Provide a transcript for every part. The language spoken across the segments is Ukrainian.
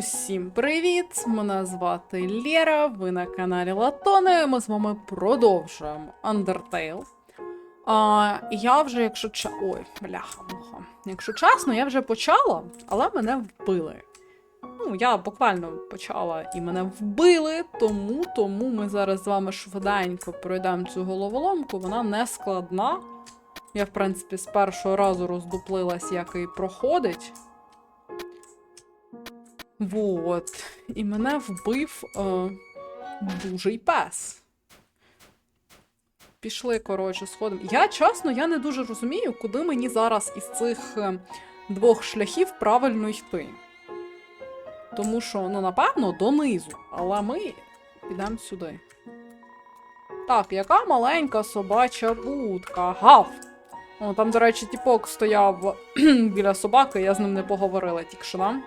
Усім привіт! Мене звати Лєра, ви на каналі Латони. Ми з вами продовжуємо Undertale. А, я вже, якщо че... Ой, бляха муха. Якщо чесно, я вже почала, але мене вбили. Ну, я буквально почала і мене вбили, тому, тому ми зараз з вами швиденько пройдемо цю головоломку. Вона не складна. Я, в принципі, з першого разу роздуплилась, як і проходить. Вот. І мене вбив е, дужий пес. Пішли, коротше, сходом. Я чесно, я не дуже розумію, куди мені зараз із цих е, двох шляхів правильно йти. Тому що, ну, напевно, донизу. Але ми підемо сюди. Так, яка маленька собача будка. Гав! О, там, до речі, тіпок стояв біля собаки, я з ним не поговорила тільки що нам.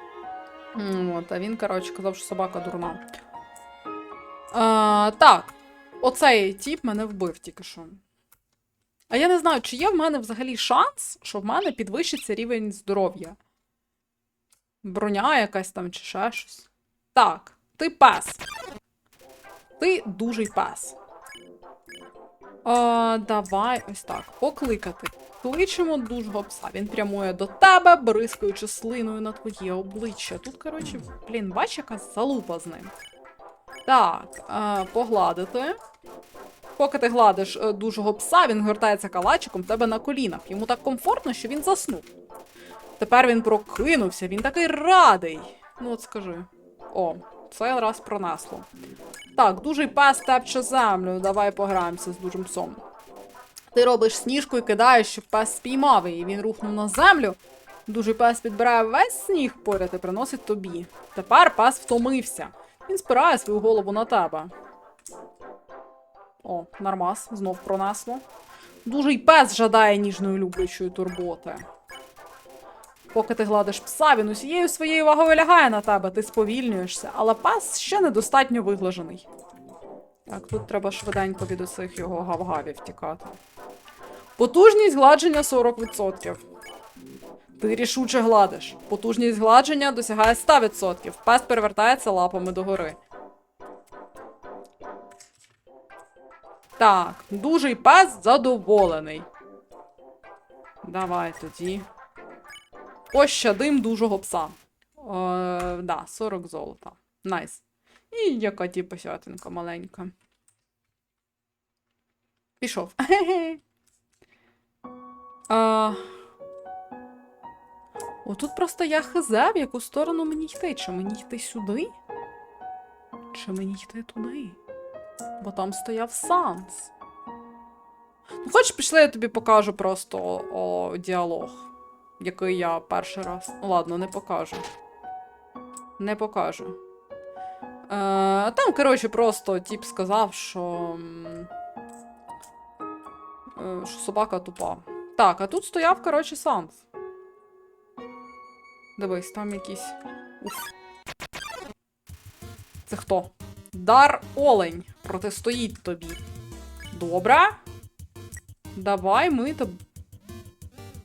От, а він, коротше, казав, що собака дурна. А, так, оцей тіп мене вбив тільки що. А я не знаю, чи є в мене взагалі шанс, що в мене підвищиться рівень здоров'я. Броня якась там чи ще щось. Так, ти пес. Ти дужий пес. А, давай ось так. Покликати. Кличемо дужого пса. Він прямує до тебе, бризкаючи слиною на твоє обличчя. Тут, коротше, блін, бач, яка залупа з ним. Так, е, погладити. Поки ти гладиш е, дужого пса, він гортається калачиком в тебе на колінах. Йому так комфортно, що він заснув. Тепер він прокинувся, він такий радий. Ну, от скажи. О, цей раз пронесло. Так, дужий пес тепче землю. Давай пограємося з дужим псом. Ти робиш сніжку і кидаєш, щоб пес спіймав її. Він рухнув на землю. Дужий пес підбирає весь сніг поряд і приносить тобі. Тепер пес втомився. Він спирає свою голову на тебе. О, нормас, знов пронесло. Дужий пес жадає ніжної люблячої турботи. Поки ти гладиш пса, він усією своєю вагою лягає на тебе, ти сповільнюєшся, але пес ще недостатньо виглажений. Так, тут треба швиденько від усіх його гавгавів тікати. Потужність гладження 40%. Ти рішуче гладиш. Потужність гладження досягає 100%. Пес перевертається лапами догори. Так, дужий пес задоволений. Давай тоді. Пощадим дужого пса. Е, да, 40 золота. Найс. І яка ті посятинка маленька. Пішов. А... Отут просто я хизе, в яку сторону мені йти. Чи мені йти сюди? Чи мені йти туди? Бо там стояв Санс. Ну, хоч пішли, я тобі покажу просто о, о, діалог, який я перший раз. Ладно, не покажу. Не покажу. Е, там, коротше, просто тіп сказав, що. е, що собака тупа. Так, а тут стояв, коротше, Санс. Дивись, там якийсь. Уф. Це хто? Дар Олень протистоїть тобі. Добре. Давай ми.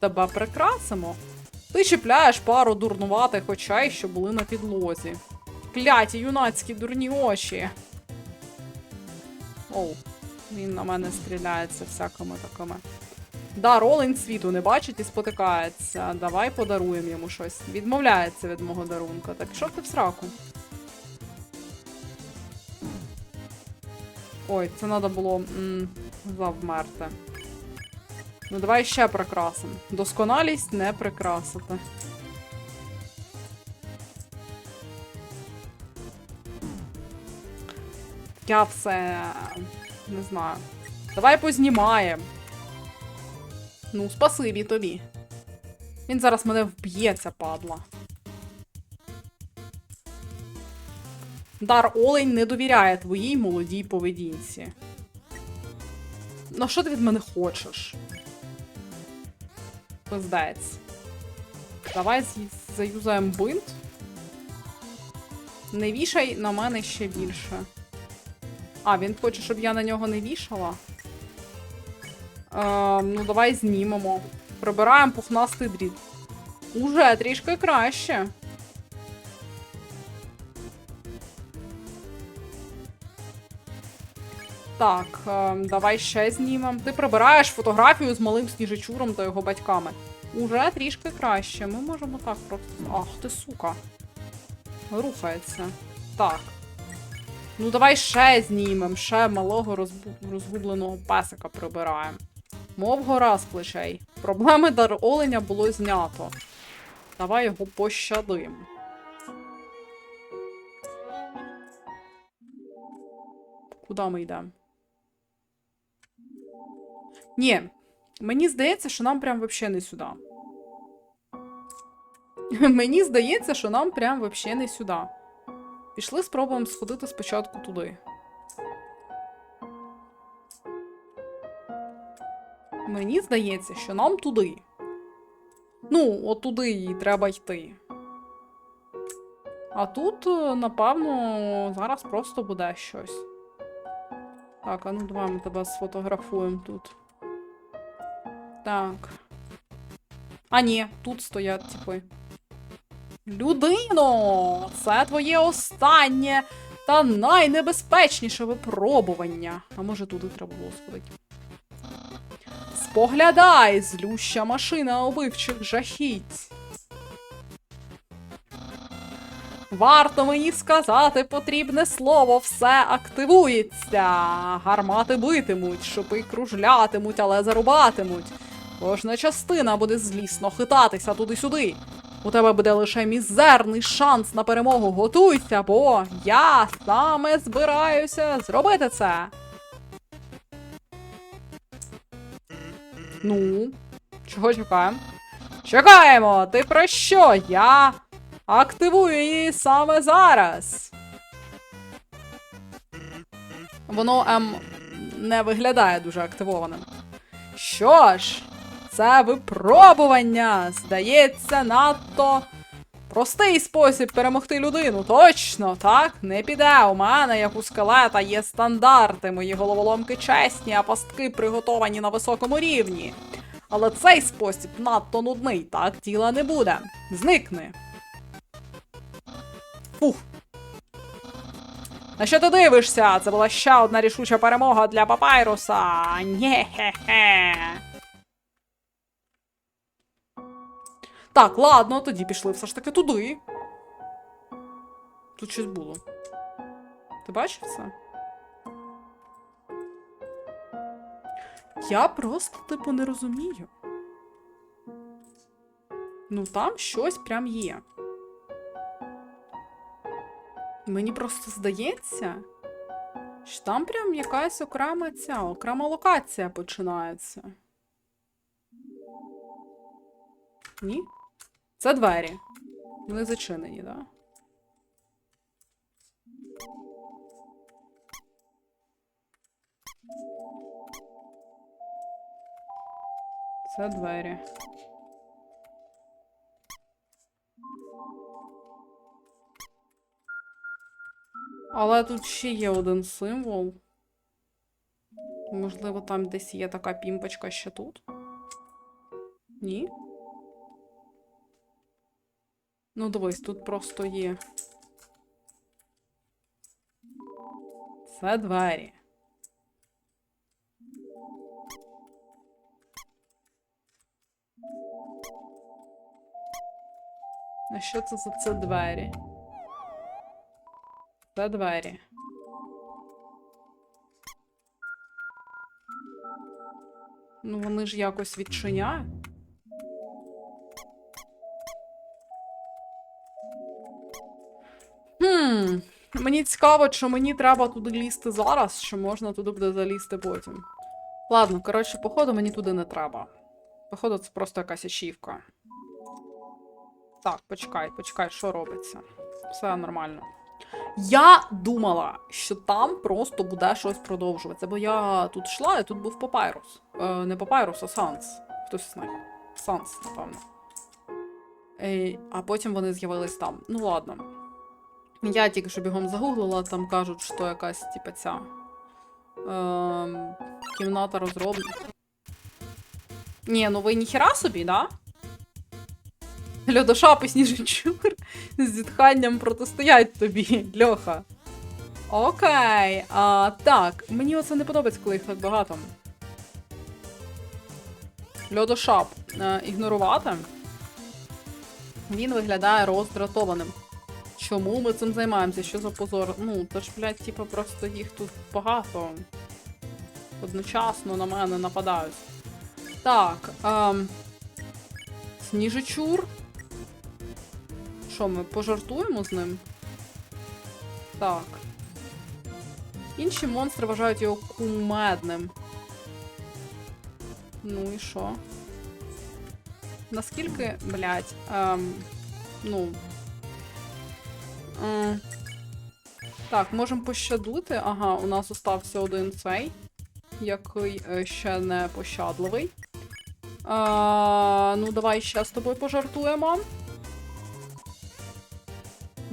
Тебе прикрасимо. Ти чіпляєш пару дурнуватих очей, що були на підлозі. Кляті юнацькі дурні очі. Оу, він на мене стріляється всякими такими. Да, Ролин світу не бачить і спотикається. Давай подаруємо йому щось. Відмовляється від мого дарунка. Так що ти в сраку? Ой, це треба було м, завмерти. Ну, давай ще прикрасимо. Досконалість не прикрасити. Я все не знаю. Давай познімаємо. Ну, спасибі тобі. Він зараз мене вб'є, ця падла. Дар Олень не довіряє твоїй молодій поведінці. Ну, що ти від мене хочеш? Пиздець. Давай заюзаємо бинт. Не вішай на мене ще більше. А, він хоче, щоб я на нього не вішала. Е, ну, давай знімемо. Прибираємо пухнастий дріт. Уже трішки краще. Так, е, давай ще знімемо. Ти прибираєш фотографію з малим сніжечуром та його батьками. Уже трішки краще. Ми можемо так просто. Ах ти сука. Рухається. Так. Ну, давай ще знімемо, ще малого розбу... розгубленого песика прибираємо. Мов гора з плечей. Проблеми дар оленя було знято. Давай його пощадим. Куди ми йдемо? Ні, мені здається, що нам прям вообще не сюди. Мені здається, що нам прям вообще не сюди. Пішли спробуємо сходити спочатку туди. Мені здається, що нам туди. Ну, от туди і треба йти. А тут, е, напевно, зараз просто буде щось. Так, а ну давай ми тебе сфотографуємо тут. Так. А ні, тут стоять типи. Людино! Це твоє останнє та найнебезпечніше випробування. А може туди треба було сходити? Споглядай, злюща машина убивчих жахіть. Варто мені сказати потрібне слово, все активується. Гармати битимуть, шипи кружлятимуть, але зарубатимуть. Кожна частина буде злісно хитатися туди-сюди. У тебе буде лише мізерний шанс на перемогу. Готуйся, бо я саме збираюся зробити це. Ну, чого чекаємо? Чекаємо! Ти про що? Я активую її саме зараз. Воно ем, не виглядає дуже активованим. Що ж, це випробування. Здається, надто простий спосіб перемогти людину. Точно, так? Не піде. У мене, як у скелета, є стандарти. Мої головоломки чесні, а пастки приготовані на високому рівні. Але цей спосіб надто нудний, так діла не буде. Зникни. Фух. На що ти дивишся? Це була ще одна рішуча перемога для Папайруса. Нє-хе-хе. Так, ладно, тоді пішли все ж таки туди. Тут щось було. Ти бачив це? Я просто, типу, не розумію. Ну, там щось прям є. Мені просто здається, що там прям якась окрема ця, окрема локація починається. Ні? Це двері. Вони зачинені, так? Да? Це двері. Але тут ще є один символ. Можливо, там десь є така пімпочка ще тут? Ні? Ну, дивись, тут просто є. Це двері. А що це за це двері? Це двері. Ну, вони ж якось відчиняють. Мені цікаво, що мені треба туди лізти зараз, що можна туди буде залізти потім. Ладно, коротше, походу мені туди не треба. Походу, це просто якась ачівка. Так, почекай, почекай, що робиться. Все нормально. Я думала, що там просто буде щось продовжуватися, бо я тут йшла, і тут був папайрус. Е, не папайрус, а Санс. Хтось з них. Санс, напевно. Е, а потім вони з'явились там. Ну ладно. Я тільки що бігом загуглила, там кажуть, що якась, типа, ця. Е, кімната розроблена. Ні, ну ви ніхіра собі, да? Льодошапи сніжечур з зітханням протистоять тобі, Льоха. Окей. А, так, мені оце не подобається, коли їх так багато. Льодошап. Е, ігнорувати. Він виглядає роздратованим. Чому ми цим займаємося? Що за позор? Ну, то ж, блядь, типу, просто їх тут багато. Одночасно на мене нападають. Так. Ем... Сніжечур. Що, ми пожартуємо з ним? Так. Інші монстри вважають його кумедним. Ну і що? Наскільки, блядь, ем, ну. Так, можемо пощадлити. Ага, у нас остався один цей, який е, ще не пощадливий. А, ну, давай ще з тобою пожартуємо.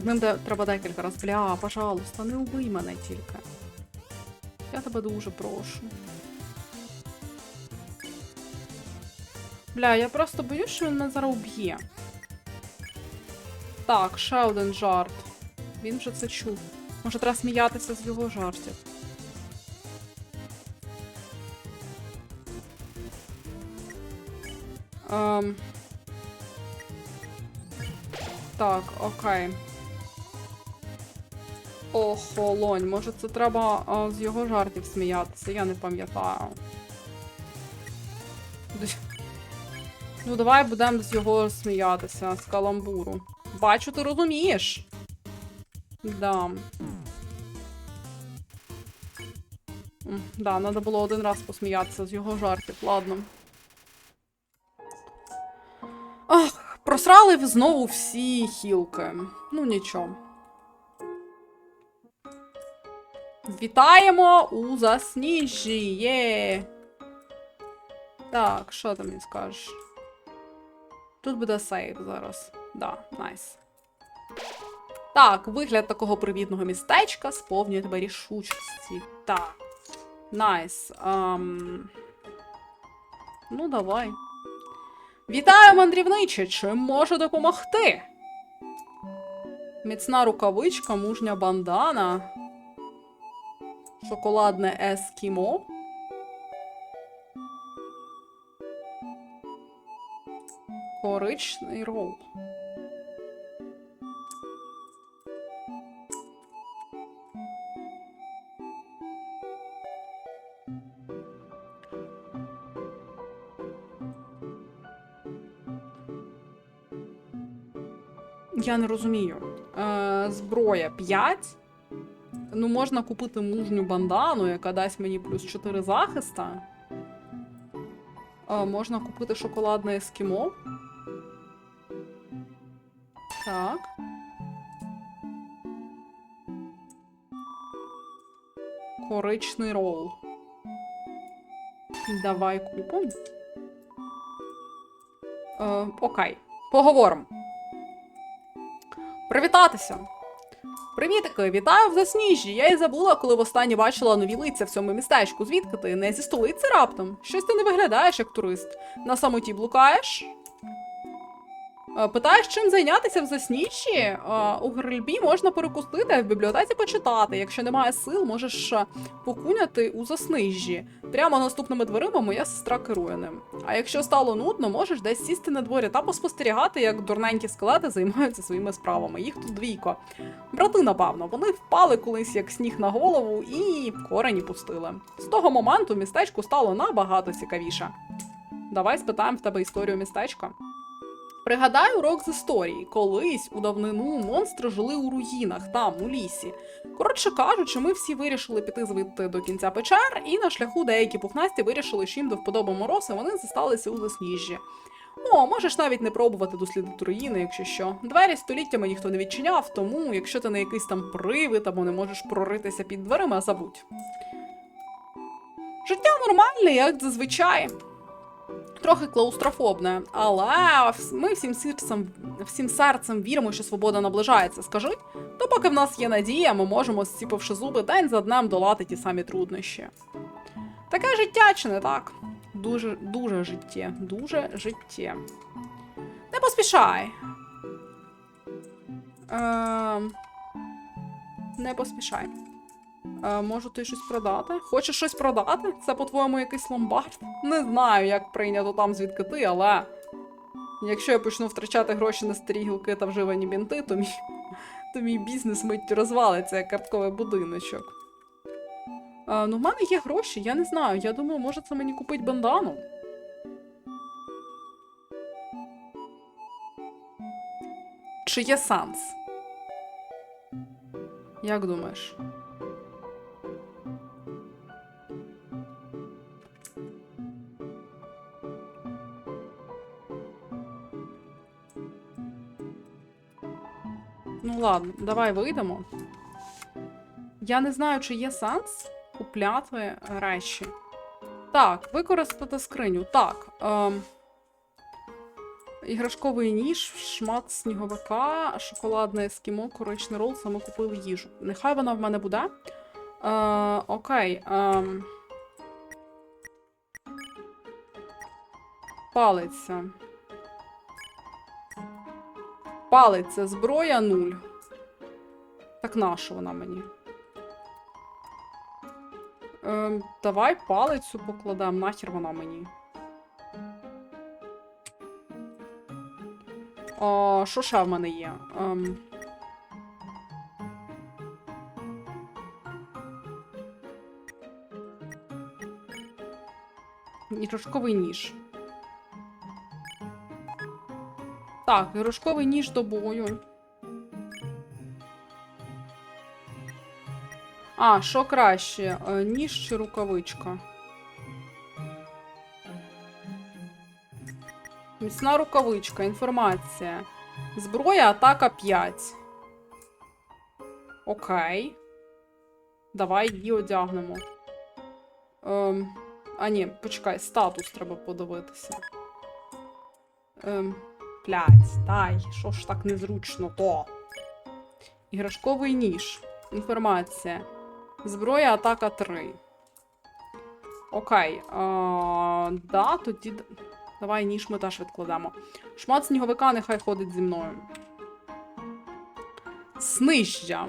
З ним треба декілька разів. Бля, пожалуйста, не убий мене тільки. Я тебе дуже прошу. Бля, я просто боюсь, що він мене зараз уб'є. Так, ще один жарт. Він вже це чув. Може, треба сміятися з його жартів. Ем... Так, окей. Охолонь. Може, це треба а, з його жартів сміятися, я не пам'ятаю. Ну, давай будемо з його сміятися, з каламбуру. Бачу, ти розумієш. Да. Да, треба було один раз посміятися з його жартів, ладно. Ах, просрали знову всі хілки. Ну нічого. Вітаємо у засніжжі! Є! Так, що ти мені скажеш? Тут буде сейв зараз. Да, найс. Так, вигляд такого привітного містечка сповнює тебе рішучості. Так. Найс. Ам... Ну, давай. Вітаю, мандрівниче! Чим можу допомогти? Міцна рукавичка, мужня бандана. Шоколадне ескімо. Коричний рол. Я не розумію. Е, зброя 5. Ну, можна купити мужню бандану, яка дасть мені плюс 4 захиста. Е, можна купити шоколадне ескімо. Так. Коричний рол. Давай купимо. Е, окей, поговоримо. Привітатися. Привітики, вітаю в засніжжі. Я і забула, коли востаннє бачила нові лиця в цьому містечку. Звідки ти? Не зі столиці раптом? Щось ти не виглядаєш як турист. На самоті блукаєш? Е, Питаєш, чим зайнятися в засніжжі? Е, У грильбі можна перекусити, а в бібліотеці почитати. Якщо немає сил, можеш е, покуняти у заснижжі. Прямо наступними дверима моя сестра керує ним. А якщо стало нудно, можеш десь сісти на дворі та поспостерігати, як дурненькі скелети займаються своїми справами. Їх тут двійко. Брати, напевно, вони впали колись як сніг на голову і корені пустили. З того моменту містечку стало набагато цікавіше. Давай спитаємо в тебе історію містечка. Пригадай урок з історії. Колись у давнину монстри жили у руїнах, там, у лісі. Коротше кажучи, ми всі вирішили піти звідти до кінця печер, і на шляху деякі пухнасті вирішили, що їм до вподоби мороз, і вони зосталися у засніжжі. О, можеш навіть не пробувати дослідити руїни, якщо що. Двері століттями ніхто не відчиняв, тому якщо ти не якийсь там привид або не можеш проритися під дверима, забудь. Життя нормальне, як зазвичай. Трохи клаустрофобне, але ми всім серцем, всім серцем віримо, що свобода наближається. Скажи, то поки в нас є надія, ми можемо, зціпивши зуби, день за днем долати ті самі труднощі. Таке життя, чи не так? Дуже, дуже життє, дуже життє. Не поспішай. Ем... Не поспішай. Е, можу ти щось продати? Хочеш щось продати? Це, по-твоєму, якийсь ломбард? Не знаю, як прийнято там звідки ти, але. Якщо я почну втрачати гроші на старі гілки та вживані бінти, то мій, то мій бізнес миттю розвалиться як картковий будиночок. Е, ну, в мене є гроші, я не знаю. Я думаю, може це мені купить бандану. Чи є сенс? Як думаєш? Ну ладно, давай вийдемо. Я не знаю, чи є сенс купляти речі. Так, використати скриню. Так. Ем, іграшковий ніж, шмат сніговика, шоколадне ескімо, коричний рол, саме купили їжу. Нехай вона в мене буде. Е, окей. Ем, палиця. Палиця, зброя нуль. Так наша вона мені? Ем, давай палицю покладемо, нахер вона мені. А, що ще в мене є? Ем... Іграшковий ніж. Так, іграшковий ніж до бою. А, що краще? е, Ніж чи рукавичка? Міцна рукавичка, інформація. Зброя, атака 5. Окей. Давай її одягнемо. Ем, а ні, почекай, статус треба подивитися. Ем, блядь, дай, що ж так незручно то. Іграшковий ніж. Інформація. Зброя атака 3. Окей. А, да, тоді. Давай ніж ми теж відкладемо. Шмат сніговика нехай ходить зі мною. Снижжя.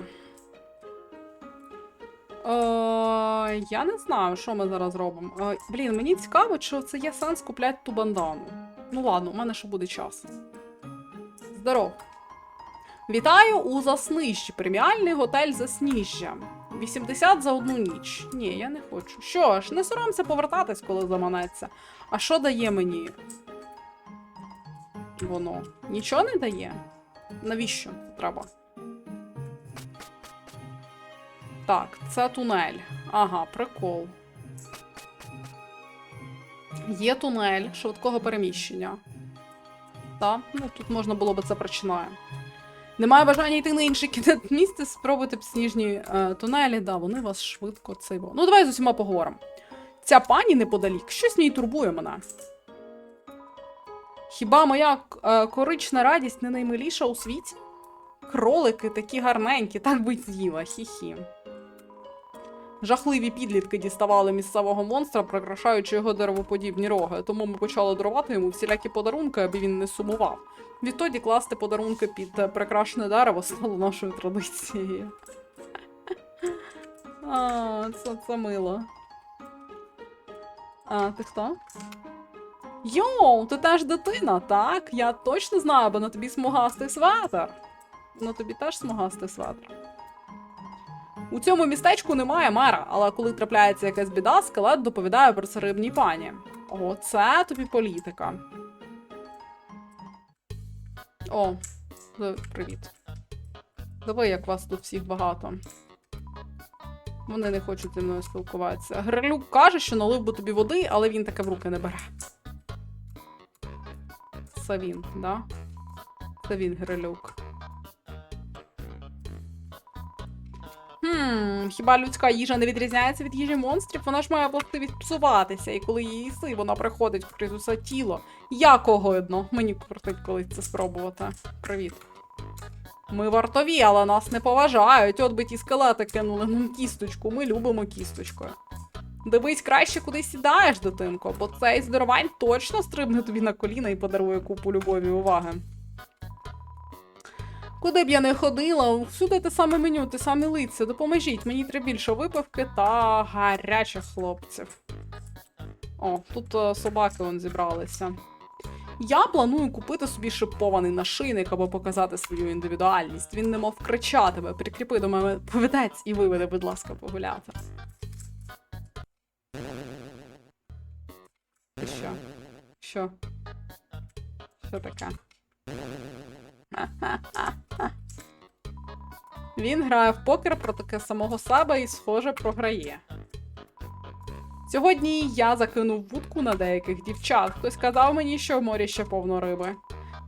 Е, я не знаю, що ми зараз робимо. Е, блін, мені цікаво, чи це є сенс купляти ту бандану. Ну ладно, у мене ще буде час. Здоров. Вітаю у Заснижжі. Преміальний готель Засніжжя. 80 за одну ніч. Ні, я не хочу. Що ж, не соромся повертатись, коли заманеться. А що дає мені? Воно. Нічого не дає? Навіщо треба? Так, це тунель. Ага, прикол. Є тунель швидкого переміщення. Так, ну тут можна було би це прочинає. Немає бажання йти на інший кінець місця, спробуйте сніжні е, тунелі, да, вони вас швидко цейво. Ну, давай з усіма поговоримо. Ця пані неподалік, щось в ній турбує мене. Хіба моя е, корична радість не наймиліша у світі? Кролики такі гарненькі, так би з'їла, хі-хі. Жахливі підлітки діставали місцевого монстра, прикрашаючи його деревоподібні роги, тому ми почали дарувати йому всілякі подарунки, аби він не сумував. Відтоді класти подарунки під прикрашене дерево стало нашою традицією. А, це, це мило. А, ти хто? Йоу, ти теж дитина, так? Я точно знаю, бо на тобі смугастий светр. На тобі теж смугастий светр. У цьому містечку немає мера, але коли трапляється якась біда, скелет доповідає про це рибній пані. О, це тобі політика. О, привіт. Диви, як вас тут всіх багато. Вони не хочуть зі мною спілкуватися. Грилюк каже, що налив би тобі води, але він таке в руки не бере. Це він, да? Це він, Грилюк. Хм, хіба людська їжа не відрізняється від їжі монстрів? Вона ж має властивість псуватися, і коли її їси, вона приходить крізь усе тіло. Як огидно. Мені кортить колись це спробувати. Привіт. Ми вартові, але нас не поважають. От би ті скелети кинули нам кісточку. Ми любимо кісточкою. Дивись краще, куди сідаєш, дитинко, бо цей здоровань точно стрибне тобі на коліна і подарує купу любові уваги. Куди б я не ходила, всюди те саме меню, те саме лиця. Допоможіть, мені треба більше випивки та гарячих хлопців. О, тут е, собаки он зібралися. Я планую купити собі шипований нашийник, аби показати свою індивідуальність. Він немов кричатиме, прикріпи до мене повідець і виведе, будь ласка, погуляти. Ти що? Що? Що таке? Він грає в покер проти самого себе і, схоже, програє. Сьогодні я закинув вудку на деяких дівчат. Хтось сказав мені, що в морі ще повно риби.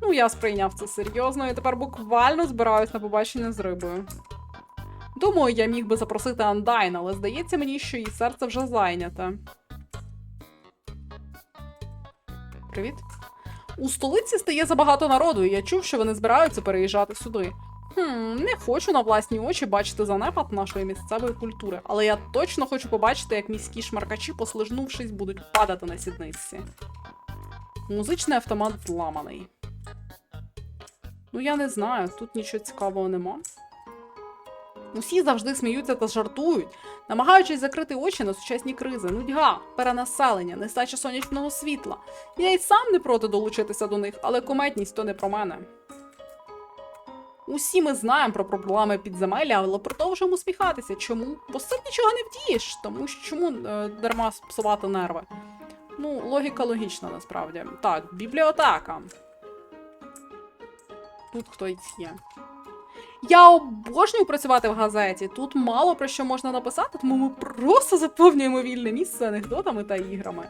Ну, я сприйняв це серйозно і тепер буквально збираюсь на побачення з рибою. Думаю, я міг би запросити Андайн, але здається мені, що її серце вже зайняте. Привіт. У столиці стає забагато народу, і я чув, що вони збираються переїжджати сюди. Хм, не хочу на власні очі бачити занепад нашої місцевої культури, але я точно хочу побачити, як міські шмаркачі, послижнувшись, будуть падати на сідниці. Музичний автомат зламаний. Ну, я не знаю, тут нічого цікавого нема. Усі завжди сміються та жартують, намагаючись закрити очі на сучасні кризи, нудьга, перенаселення, нестача сонячного світла. Я й сам не проти долучитися до них, але куметність то не про мене. Усі ми знаємо про проблеми підземелля, але продовжуємо усміхатися. Чому? Бо з нічого не вдієш, тому чому е, дарма псувати нерви? Ну, логіка логічна насправді. Так, бібліотека. Тут хтось є. Я обожнюю працювати в газеті. Тут мало про що можна написати, тому ми просто заповнюємо вільне місце анекдотами та іграми.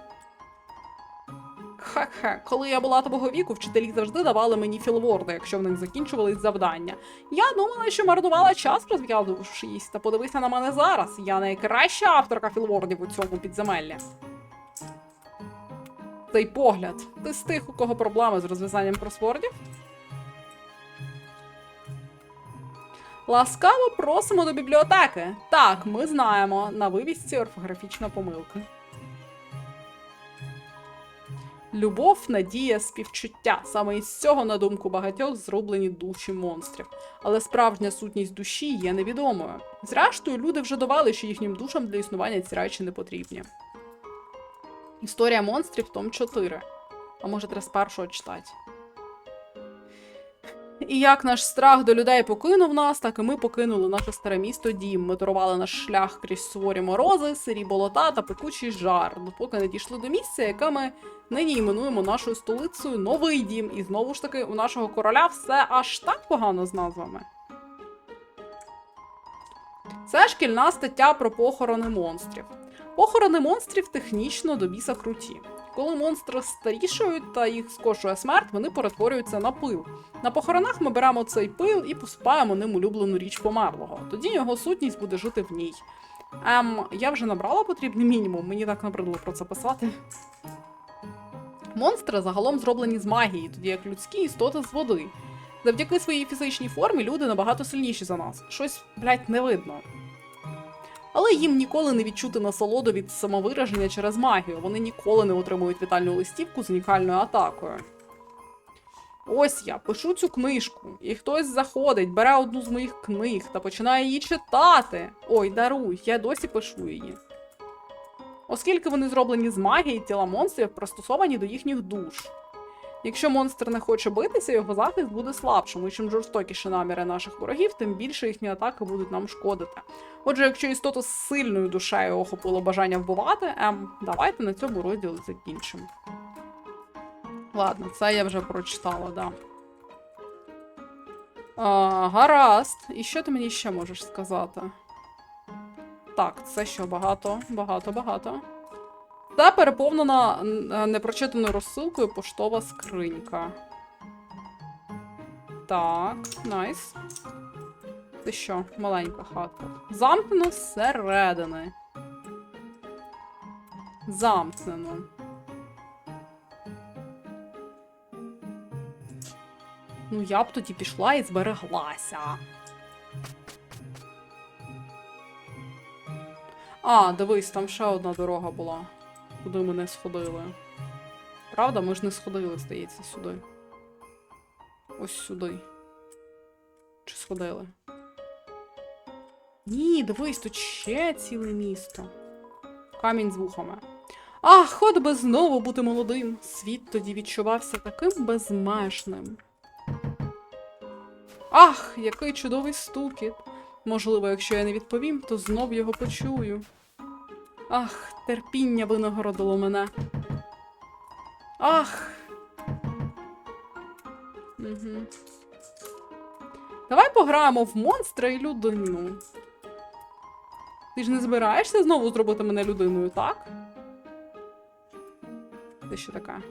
Хе-хе, коли я була того віку, вчителі завжди давали мені філворди, якщо в них закінчувались завдання. Я думала, що марнувала час, розв'язувавшись, та подивися на мене зараз. Я найкраща авторка філвордів у цьому підземеллі. Цей погляд. Ти з тих, у кого проблеми з розв'язанням кросвордів? Ласкаво просимо до бібліотеки. Так, ми знаємо. На вивісці орфографічна помилка. Любов, надія, співчуття. Саме із цього, на думку багатьох, зроблені душі монстрів. Але справжня сутність душі є невідомою. Зрештою, люди вже довели, що їхнім душам для існування ці речі не потрібні. Історія монстрів том 4. А може, треба з першого читати. І як наш страх до людей покинув нас, так і ми покинули наше старе місто дім. Ми торували наш шлях крізь суворі морози, сирі болота та пекучий жар, допоки не дійшли до місця, яке ми нині іменуємо нашою столицею новий дім. І знову ж таки, у нашого короля все аж так погано з назвами. Це шкільна стаття про похорони монстрів. Похорони монстрів технічно до біса круті. Коли монстри старішають та їх скошує смерть, вони перетворюються на пил. На похоронах ми беремо цей пил і посипаємо ним улюблену річ померлого. Тоді його сутність буде жити в ній. Ем, я вже набрала потрібний мінімум, мені так набридло про це писати. Монстри загалом зроблені з магії, тоді як людські істоти з води. Завдяки своїй фізичній формі люди набагато сильніші за нас. Щось, блядь, не видно. Але їм ніколи не відчути насолоду від самовираження через магію. Вони ніколи не отримують вітальну листівку з унікальною атакою. Ось я пишу цю книжку, і хтось заходить, бере одну з моїх книг та починає її читати. Ой, даруй, я досі пишу її. Оскільки вони зроблені з магії, тіла монстрів пристосовані до їхніх душ. Якщо монстр не хоче битися, його захист буде слабшим, і чим жорстокіші наміри наших ворогів, тим більше їхні атаки будуть нам шкодити. Отже, якщо істоту з сильною душею охопило бажання вбивати, ем, давайте на цьому розділі закінчимо. Ладно, це я вже прочитала, да. А, гаразд. І що ти мені ще можеш сказати? Так, це що багато, багато, багато. Це переповнена е, непрочитаною розсилкою поштова скринька. Так, найс. Це що, маленька хатка. Замкнено зсередини. Замкнено. Ну, я б тоді пішла і збереглася. А, дивись, там ще одна дорога була, куди ми не сходили. Правда, ми ж не сходили, здається, сюди. Ось сюди. Чи сходили? Ні, дивись, тут ще ціле місто. Камінь з вухами. Ах, хоч би знову бути молодим. Світ тоді відчувався таким безмежним. Ах, який чудовий стукіт. Можливо, якщо я не відповім, то знов його почую. Ах, терпіння винагородило мене. Ах. Угу. Давай пограємо в монстра і людину. Ти ж не збираєшся знову зробити мене людиною, так? Це що така?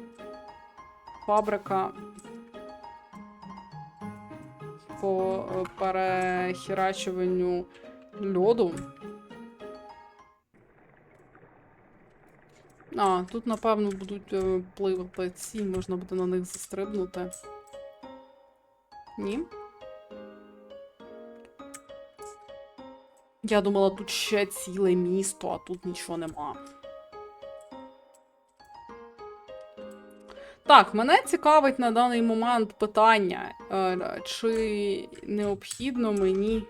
Фабрика по е, перехерачуванню льоду. А, тут, напевно, будуть е, пливати можна буде на них застрибнути. Ні. Я думала, тут ще ціле місто, а тут нічого нема. Так, мене цікавить на даний момент питання, е, чи необхідно мені.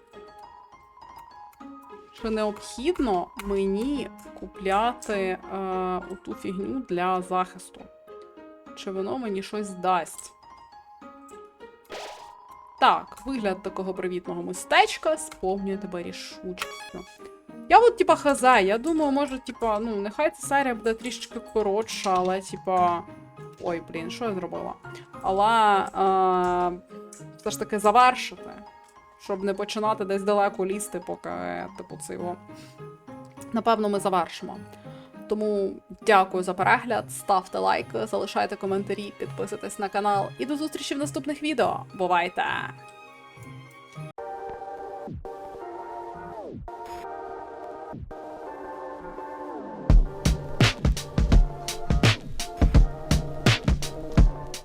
Чи необхідно мені купляти е, оту фігню для захисту? Чи воно мені щось дасть? Так, вигляд такого привітного містечка сповнює тебе рішучістю. Я от, типа, хз, я думаю, може, типа, ну, нехай ця серія буде трішечки коротша, але, типа. Ой, блін, що я зробила? Але е, все ж таки завершити. Щоб не починати десь далеко лізти, поки, типу, це його. Напевно, ми завершимо. Тому дякую за перегляд, ставте лайк, залишайте коментарі, підписуйтесь на канал і до зустрічі в наступних відео. Бувайте!